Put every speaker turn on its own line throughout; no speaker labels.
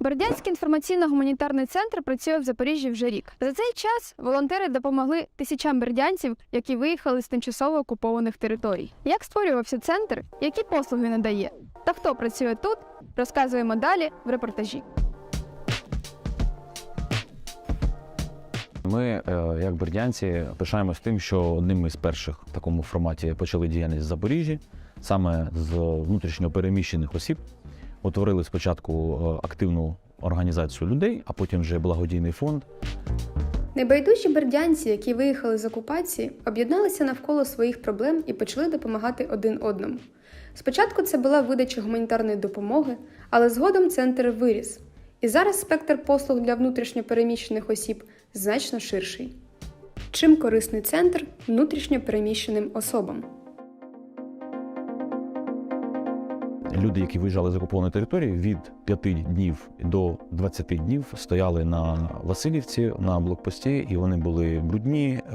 Бердянський інформаційно-гуманітарний центр працює в Запоріжжі вже рік. За цей час волонтери допомогли тисячам бердянців, які виїхали з тимчасово окупованих територій. Як створювався центр, які послуги надає, та хто працює тут, розказуємо далі в репортажі.
Ми, е, як бердянці, пишаємось тим, що одним із перших в такому форматі почали діяльність в Запоріжжі, саме з внутрішньо переміщених осіб. Утворили спочатку е, активну організацію людей, а потім вже благодійний фонд.
Небайдужі бердянці, які виїхали з окупації, об'єдналися навколо своїх проблем і почали допомагати один одному. Спочатку це була видача гуманітарної допомоги, але згодом центр виріс. І зараз спектр послуг для внутрішньо переміщених осіб значно ширший. Чим корисний центр внутрішньо переміщеним особам?
Люди, які виїжджали з окупованої території, від 5 днів до 20 днів стояли на Васильівці на блокпості, і вони були брудні, е,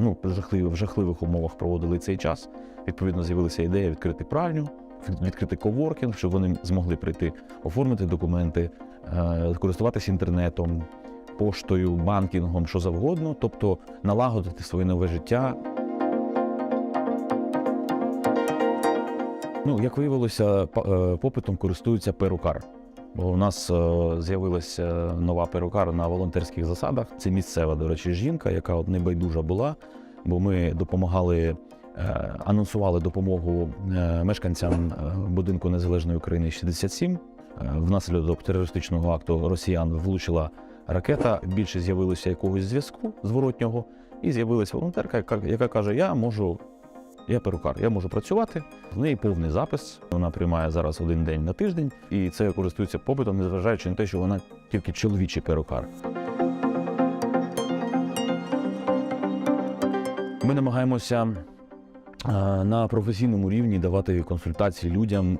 ну, в жахливих, умовах проводили цей час. Відповідно, з'явилася ідея відкрити пральню, відкрити коворкінг, щоб вони змогли прийти, оформити документи, е, користуватися інтернетом, поштою, банкінгом, що завгодно, тобто налагодити своє нове життя Ну, як виявилося, е, попитом користується перукар. Бо у нас е, з'явилася нова перукар на волонтерських засадах. Це місцева, до речі, жінка, яка от небайдужа була, бо ми допомагали, е, анонсували допомогу е, мешканцям е, будинку Незалежної України 67. Е, Внаслідок терористичного акту росіян влучила ракета. Більше з'явилося якогось зв'язку зворотнього, і з'явилася волонтерка, яка, яка каже: Я можу я перукар, я можу працювати. В неї повний запис. Вона приймає зараз один день на тиждень, і це користується попитом, незважаючи на те, що вона тільки чоловічий перукар. Ми намагаємося е, на професійному рівні давати консультації людям е,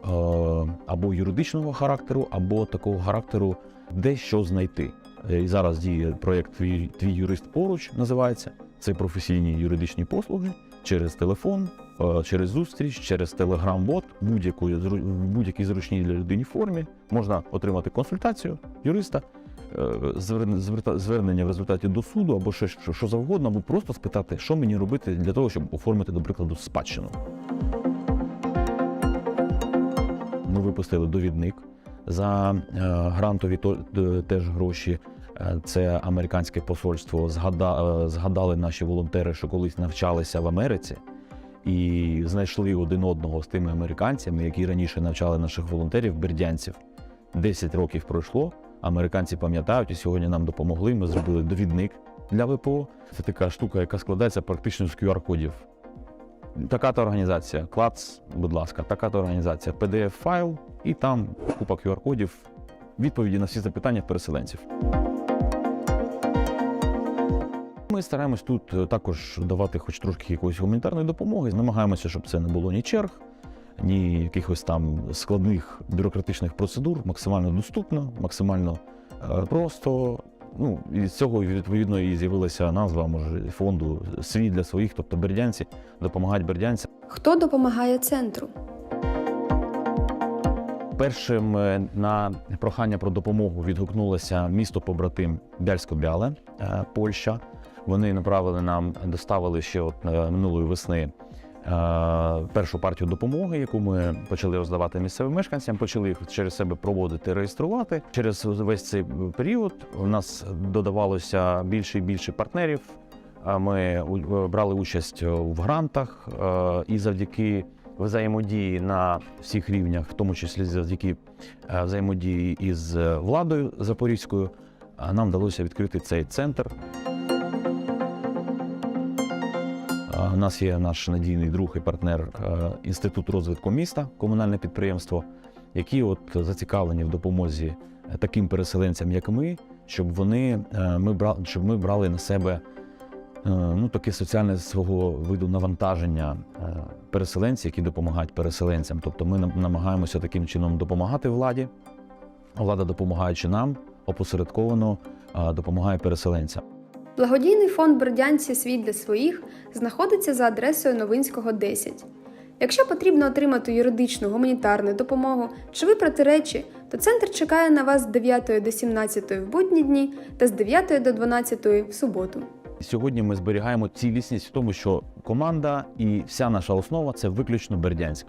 або юридичного характеру, або такого характеру, де що знайти. Е, І зараз діє проєкт Твій, юрист поруч називається. Це професійні юридичні послуги через телефон, е, через зустріч, через телеграм-бот, будь-якої будь-якій зручній для людини формі можна отримати консультацію юриста, е, звернення в результаті до суду або ще що, що завгодно, або просто спитати, що мені робити для того, щоб оформити, до прикладу, спадщину. Ми випустили довідник за е, грантові теж гроші. Е, Це американське посольство. Е, згадали наші волонтери, що колись навчалися в Америці, і знайшли один одного з тими американцями, які раніше навчали наших волонтерів, бердянців. 10 років пройшло. Американці пам'ятають і сьогодні нам допомогли. Ми зробили довідник для ВПО. Це така штука, яка складається практично з QR-кодів. Така-то організація, клац, будь ласка, така-то організація, PDF-файл, і там купа QR-кодів, відповіді на всі запитання переселенців. Ми стараємось тут е, також давати хоч трошки якоїсь гуманітарної допомоги. Намагаємося, щоб це не було ні черг, ні якихось там складних бюрократичних процедур, максимально доступно, максимально е, просто. Ну, і з цього відповідно і з'явилася назва може фонду свій для своїх, тобто бердянці допомагають бердянцям.
Хто допомагає центру?
Першим е, на прохання про допомогу відгукнулося місто побратим Бяльсько-Бяле, Польща. Вони направили нам, доставили ще от е, минулої весни е, першу партію допомоги, яку ми почали роздавати місцевим мешканцям, почали їх через себе проводити, реєструвати. Через весь цей період у нас додавалося більше і більше партнерів. Ми брали участь в грантах е, і завдяки взаємодії на всіх рівнях, в тому числі завдяки е, взаємодії із е, владою запорізькою, е, нам вдалося відкрити цей центр. У нас є наш надійний друг і партнер е, Інститут розвитку міста, комунальне підприємство, які от зацікавлені в допомозі е, таким переселенцям, як ми, щоб вони е, ми брали, щоб ми брали на себе е, ну, таке соціальне свого виду навантаження е, переселенців, які допомагають переселенцям. Тобто ми намагаємося таким чином допомагати владі, влада допомагаючи нам, опосередковано е, допомагає переселенцям.
Благодійний фонд Бердянці Світ для своїх знаходиться за адресою Новинського 10. Якщо потрібно отримати юридичну гуманітарну допомогу чи випрати речі, то центр чекає на вас з 9 до 17 в будні дні та з 9 до 12 в суботу.
Сьогодні ми зберігаємо цілісність в тому, що команда і вся наша основа це виключно Бердянськ.